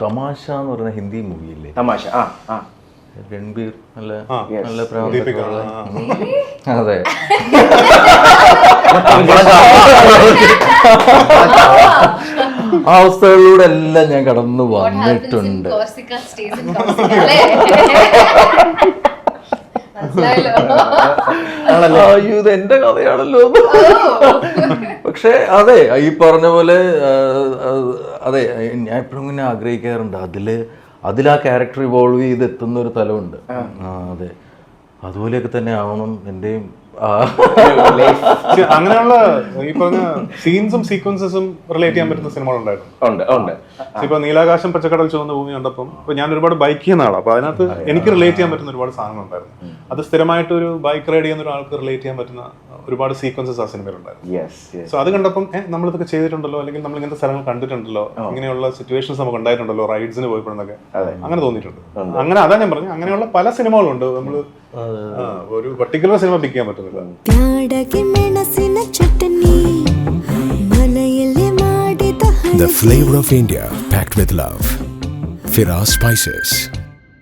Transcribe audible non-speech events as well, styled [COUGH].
തമാശ എന്ന് പറയുന്ന ഹിന്ദി മൂവിയില്ലേ? തമാശ. ആ ആ. രൺബീർ നല്ല നല്ല ആ, അതെ. ആ അവസ്ഥകളിലൂടെ എല്ലാം ഞാൻ കടന്നു വന്നിട്ടുണ്ട്. [LAUGHS] മനസ്സിലായല്ലോ. അയ്യോ ഇത് എന്റെ കഥയാണല്ലോ. പക്ഷെ അതെ ഈ പറഞ്ഞ പോലെ അതെ ഞാൻ എപ്പോഴും ഇങ്ങനെ ആഗ്രഹിക്കാറുണ്ട്. അതിൽ അതിൽ ആ ക്യാരക്ടർ ഇവോൾവ് ചെയ്ത് എത്തുന്ന ഒരു തലമുണ്ട്. ആ. അതെ. അതുപോലെയൊക്കെ തന്നെ ആവണം എന്റെയും അങ്ങനെയുള്ള ഈ പറഞ്ഞ സീൻസും സീക്വൻസസും റിലേറ്റ് ചെയ്യാൻ പറ്റുന്ന സിനിമകളുണ്ടായിരുന്നു. ഉണ്ട് ഉണ്ട്. ഇപ്പൊ നീലാകാശം പച്ചക്കടൽ ചുവന്ന ഭൂമി കണ്ടപ്പം ഇപ്പൊ ഞാൻ ഒരുപാട് ബൈക്ക് ചെയ്യുന്ന ആളാണ് അപ്പൊ അതിനകത്ത് എനിക്ക് റിലേറ്റ് ചെയ്യാൻ പറ്റുന്ന ഒരുപാട് സാധനങ്ങളുണ്ടായിരുന്നു അത് സ്ഥിരമായിട്ട് ഒരു ബൈക്ക് റൈഡ് ചെയ്യുന്ന ഒരാൾക്ക് റിലേറ്റ് ചെയ്യാൻ പറ്റുന്ന ഒരുപാട് സീക്വൻസസ് ആ സിനിമയിലുണ്ടായിരുന്നു സോ അത് കണ്ടപ്പം നമ്മൾ നമ്മളിതൊക്കെ ചെയ്തിട്ടുണ്ടല്ലോ? അല്ലെങ്കിൽ നമ്മൾ ഇങ്ങനത്തെ സ്ഥലങ്ങൾ കണ്ടിട്ടുണ്ടല്ലോ? ഇങ്ങനെയുള്ള സിറ്റുവേഷൻസ് നമുക്ക് ഉണ്ടായിട്ടുണ്ടല്ലോ? റൈഡ്സിന് പോയപ്പോഴൊക്കെ അങ്ങനെ തോന്നിയിട്ടുണ്ട്. അങ്ങനെ അതാ ഞാൻ പറഞ്ഞു. അങ്ങനെയുള്ള പല സിനിമകളും ഉണ്ട് നമ്മൾ ഒരു പർട്ടിക്കുലർ സിനിമ പിക്ക് ചെയ്യാൻ പറ്റുന്നില്ല. The flavor of India packed with love. Firas Spices.